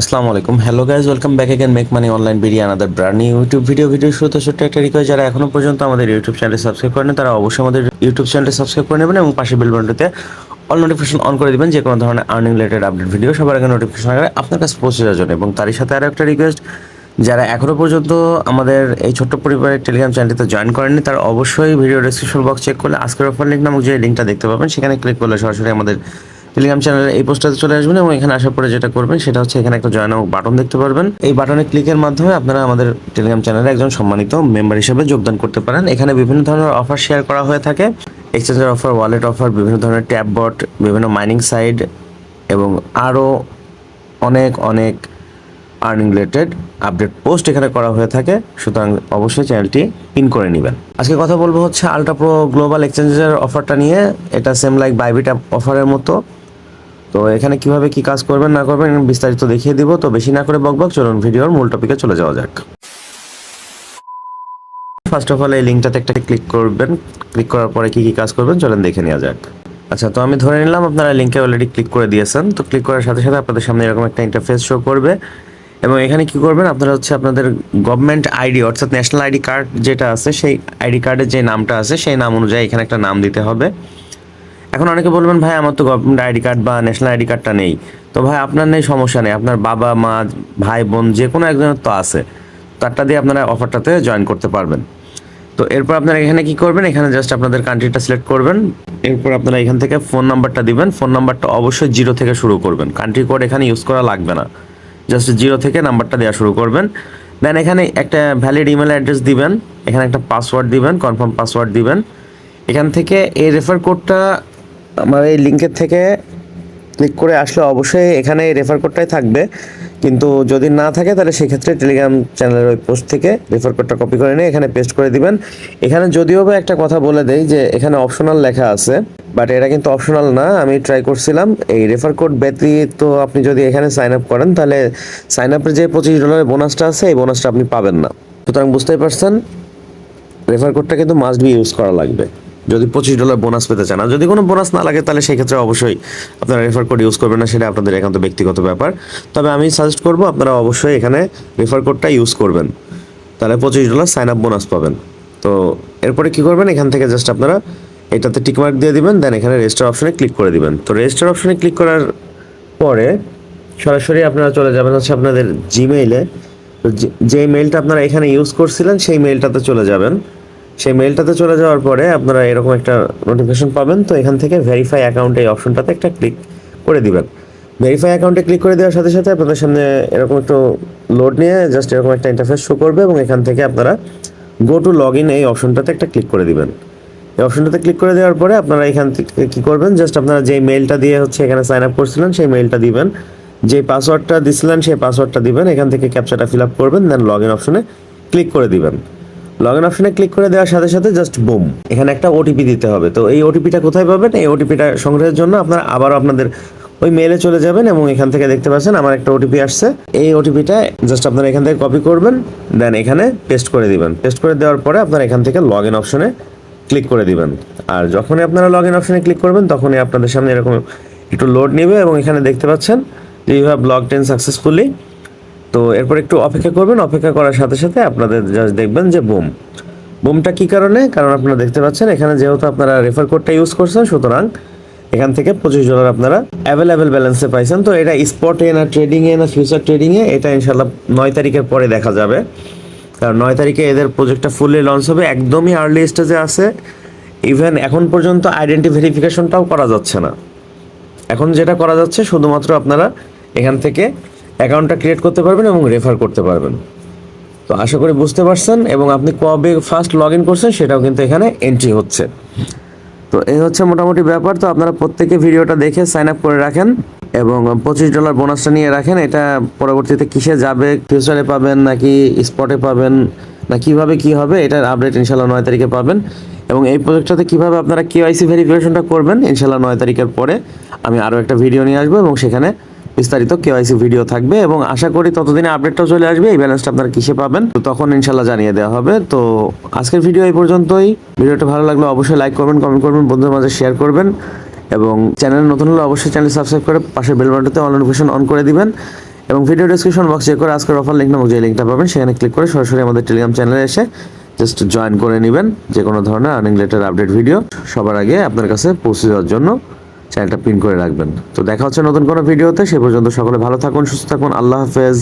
আসসালামু আলাইকুম। Hello guys welcome back again make money online video another brand new YouTube video video শুরুতে ছোট্ট একটা রিকোয়েস্ট যারা এখনও পর্যন্ত আমাদের ইউটিউব চ্যানেল সাবস্ক্রাইব করেন তারা অবশ্যই আমাদের ইউটিউব চ্যানেলটি সাবস্ক্রাইব করে নেবেন এবং পাশে বেল বাটনটিতে অল নোটিফিকেশন অন করে দিবেন যে কোনো ধরনের আর্নিং রিলেটেড আপডেট ভিডিও সবার আগে নোটিফিকেশন আগে আপনার কাছে পৌঁছে যাওয়ার জন্য। এবং তারই সাথে আরও একটা রিকোয়েস্ট যারা এখনও পর্যন্ত আমাদের এই ছোট্ট পরিবারের টেলিগ্রাম চ্যানেলটিতে জয়েন করেননি, তারা অবশ্যই ভিডিও ডেসক্রিপশন বক্স চেক করলে আজকের অফার লিঙ্ক নামক যে লিঙ্কটা দেখতে পাবেন, সেখানে ক্লিক করলে সরাসরি আমাদের টেলিগ্রাম চ্যানেলের এই পোস্টটাতে চলে আসবেন এবং এখানে আসার পরে যেটা করবেন সেটা হচ্ছে এখানে একটা জয়েন বাটন দেখতে পারবেন। এই বাটনে ক্লিকের মাধ্যমে আপনারা আমাদের টেলিগ্রাম চ্যানেলে একজন সম্মানিত মেম্বার হিসেবে যোগদান করতে পারেন। এখানে বিভিন্ন ধরনের অফার শেয়ার করা হয়ে থাকে। এক্সচেঞ্জের অফার ওয়ালেট অফার বিভিন্ন ধরনের ট্যাব বট বিভিন্ন মাইনিং সাইড এবং আরও অনেক অনেক আর্নিং রিলেটেড আপডেট পোস্ট এখানে করা হয়ে থাকে। সুতরাং অবশ্যই চ্যানেলটি পিন করে নেবেন। আজকে কথা বলব হচ্ছে আলট্রা প্রো গ্লোবাল এক্সচেঞ্জের অফারটা নিয়ে। এটা সেম লাইক বাইবিট অফারের মতো। তো এখানে কীভাবে কি কাজ করবেন, না করবেন বিস্তারিত দেখিয়ে দিব। তো বেশি না করে বকবক, চলুন ভিডিওর মূল টপিকে চলে যাওয়া যাক। ফার্স্ট অফ অল এই লিঙ্কটাতে একটা ক্লিক করবেন। ক্লিক করার পরে কি কি কাজ করবেন, চলেন দেখে নেওয়া যাক। আচ্ছা তো আমি ধরে নিলাম আপনারা লিঙ্কে অলরেডি ক্লিক করে দিয়েছেন। তো ক্লিক করার সাথে সাথে আপনাদের সামনে এরকম একটা ইন্টারফেস শো করবে। এবং এখানে কি করবেন, আপনারা হচ্ছে আপনাদের গভর্নমেন্ট আইডি অর্থাৎ ন্যাশনাল আইডি কার্ড যেটা আছে, সেই আইডি কার্ডের যে নামটা আছে, সেই নাম অনুযায়ী এখানে একটা নাম দিতে হবে। এখন অনেকে বলবেন, ভাই, আমার তো গভর্নমেন্ট আইডি কার্ড বা ন্যাশনাল আইডি কার্ডটা নেই। তো ভাই, আপনার নেই সমস্যা নেই। আপনার বাবা, মা, ভাই, বোন যে কোনো একজনের তো আছে। তারটা দিয়ে আপনারা অফারটাতে জয়েন করতে পারবেন। তো এরপর আপনারা এখানে কি করবেন? এখানে জাস্ট আপনাদের কান্ট্রিটা সিলেক্ট করবেন। এরপর আপনারা এখান থেকে ফোন নাম্বারটা দিবেন। ফোন নাম্বারটা অবশ্যই জিরো থেকে শুরু করবেন। কান্ট্রি কোড এখানে ইউজ করা লাগবে না। জাস্ট জিরো থেকে নাম্বারটা দেওয়া শুরু করবেন। দেন এখানে একটা ভ্যালিড ইমেল অ্যাড্রেস দিবেন। এখানে একটা পাসওয়ার্ড দিবেন, কনফার্ম পাসওয়ার্ড দিবেন। এখান থেকে এই রেফার কোডটা আমার এই লিঙ্কের থেকে ক্লিক করে আসলে অবশ্যই এখানে রেফার কোডটাই থাকবে। কিন্তু যদি না থাকে তাহলে সেক্ষেত্রে টেলিগ্রাম চ্যানেলের ওই পোস্ট থেকে রেফার কোডটা কপি করে নিয়ে এখানে পেস্ট করে দিবেন। এখানে যদিও বা একটা কথা বলে দেই যে এখানে অপশনাল লেখা আছে বাট এটা কিন্তু অপশনাল না, আমি ট্রাই করছিলাম। এই রেফার কোড ব্যতীত আপনি যদি এখানে সাইন আপ করেন, তাহলে সাইন আপের যে পঁচিশ ডলারের বোনাসটা আছে, এই বোনাসটা আপনি পাবেন না। সুতরাং বুঝতেই পারছেন রেফার কোডটা কিন্তু মাস্ট বি ইউজ করা লাগবে। যদি পঁচিশ ডলার বোনাস পেতে চান। আর যদি কোনো বোনাস না লাগে, তাহলে সেক্ষেত্রে অবশ্যই আপনারা রেফার কোড ইউজ করবেন না, সেটা আপনাদের একান্ত ব্যক্তিগত ব্যাপার। তবে আমি সাজেস্ট করব, আপনারা অবশ্যই এখানে রেফার কোডটা ইউজ করবেন। তাহলে পঁচিশ ডলার সাইন আপ বোনাস পাবেন। তো এরপরে কি করবেন? এখান থেকে জাস্ট আপনারা এটাতে টিকমার্ক দিয়ে দিবেন দেন এখানে রেজিস্টার অপশনে ক্লিক করে দিবেন। তো রেজিস্টার অপশনে ক্লিক করার পরে সরাসরি আপনারা চলে যাবেন হচ্ছে আপনাদের জিমেইলে তো যে- মেইলটা আপনারা এখানে ইউজ করছিলেন, সেই মেইলটাতে চলে যাবেন। সেই মেইলটাতে চলে যাওয়ার পরে আপনারা এরকম একটা নোটিফিকেশন পাবেন। তো এখান থেকে ভেরিফাই অ্যাকাউন্ট এই অপশনটাতে একটা ক্লিক করে দিবেন। ভেরিফাই অ্যাকাউন্টে ক্লিক করে দেওয়ার সাথে সাথে আপনাদের সামনে এরকম একটু লোড নিয়ে জাস্ট এরকম একটা ইন্টারফেস শো করবে এবং এখান থেকে আপনারা গো টু লগ ইন এই অপশনটাতে একটা ক্লিক করে দিবেন। এই অপশনটাতে ক্লিক করে দেওয়ার পরে আপনারা এখান থেকে কী করবেন? জাস্ট আপনারা যে মেলটা দিয়ে হচ্ছে এখানে সাইন আপ করছিলেন, সেই মেইলটা দিবেন। যে পাসওয়ার্ডটা দিছিলেন, সেই পাসওয়ার্ডটা দিবেন। এখান থেকে ক্যাপচাটা ফিল আপ করবেন দেন লগ ইন অপশনে ক্লিক করে দিবেন। লগ ইন অপশনে ক্লিক করে দেওয়ার সাথে সাথে জাস্ট বুম এখানে একটা ওটিপি দিতে হবে। তো এই ওটিপিটা কোথায় পাবেন? এই ওটিপিটা সংগ্রহের জন্য আপনারা আবারও আপনাদের ওই মেলে চলে যাবেন এবং এখান থেকে দেখতে পাচ্ছেন আমার একটা ওটিপি আসছে। এই ওটিপিটা জাস্ট আপনারা এখান থেকে কপি করবেন দেন এখানে পেস্ট করে দিবেন। পেস্ট করে দেওয়ার পরে আপনারা এখান থেকে লগ ইন অপশনে ক্লিক করে দিবেন। আর যখনই আপনারা লগ ইন অপশনে ক্লিক করবেন, তখনই আপনাদের সামনে এরকম একটু লোড নেবে এবং এখানে দেখতে পাচ্ছেন যে you have log in successfully তো এরপর একটু অপেক্ষা করবেন, অপেক্ষা করার সাথে সাথে আপনাদের জাস্ট দেখবেন যে বুম বুমটা কি কারণে? কারণ আপনারা দেখতে পাচ্ছেন, এখানে যেহেতু আপনারা রেফার কোডটা ইউজ করছেন, সুতরাং এখান থেকে পঁচিশ ডলার আপনারা অ্যাভেলেবেল ব্যালেন্সে পাইছেন। তো এটা স্পটে না ট্রেডিংয়ে না ফিউচার ট্রেডিংয়ে এটা ইনশাল্লাহ নয় তারিখের পরে দেখা যাবে। কারণ নয় তারিখে এদের প্রজেক্টটা ফুললি লঞ্চ হবে, একদমই আর্লি স্টেজে আছে। ইভেন এখন পর্যন্ত আইডেন্টি ভেরিফিকেশনটাও করা যাচ্ছে না। এখন যেটা করা যাচ্ছে, শুধুমাত্র আপনারা এখান থেকে অ্যাকাউন্টটা ক্রিয়েট করতে পারবেন এবং রেফার করতে পারবেন। তো আশা করি বুঝতে পারছেন এবং আপনি কবে ফার্স্ট লগ ইন করছেন সেটাও কিন্তু এখানে এন্ট্রি হচ্ছে। তো এই হচ্ছে মোটামুটি ব্যাপার। তো আপনারা প্রত্যেকে ভিডিওটা দেখে সাইন আপ করে রাখেন এবং পঁচিশ ডলার বোনাসটা নিয়ে রাখেন। এটা পরবর্তীতে কিসে যাবে ফিউচারে পাবেন নাকি স্পটে পাবেন, না কীভাবে কি হবে, এটার আপডেট ইনশাল্লাহ নয় তারিখে পাবেন। এবং এই প্রজেক্টটাতে কীভাবে আপনারা কেওয়াইসি ভেরিফিকেশনটা করবেন ইনশাল্লাহ নয় তারিখের পরে আমি আরও একটা ভিডিও নিয়ে আসব এবং সেখানে বিস্তারিত কেওয়াইসি ভিডিও থাকবে এবং আশা করি ততদিনে আপডেটটাও চলে আসবে, এই ব্যালেন্সটা আপনারা কিসে পাবেন? তো তখন ইনশাল্লাহ জানিয়ে দেওয়া হবে। তো আজকের ভিডিও এই পর্যন্তই। ভিডিওটা ভালো লাগলে অবশ্যই লাইক করবেন কমেন্ট করবেন, বন্ধুদের মাঝে শেয়ার করবেন এবং চ্যানেল নতুন হলে অবশ্যই চ্যানেল সাবস্ক্রাইব করে পাশে বেল বাটনতে অল নোটিফিকেশন অন করে দিবেন এবং ভিডিও ডিসক্রিপশন বক্স চেক করে আজকের অফার লিঙ্ক নামক যে লিঙ্কটা পাবেন, সেখানে ক্লিক করে সরাসরি আমাদের টেলিগ্রাম চ্যানেলে এসে জাস্ট জয়েন করে নেবেন। যে কোনো ধরনের আর্নিং লেটার আপডেট ভিডিও সবার আগে আপনার কাছে পৌঁছে দেওয়ার জন্য। চ্যানেলটা পিন করে রাখবেন। তো দেখা হচ্ছে নতুন কোনো ভিডিওতে, সে পর্যন্ত সকলে ভালো থাকুন, সুস্থ থাকুন, আল্লাহ হাফেজ।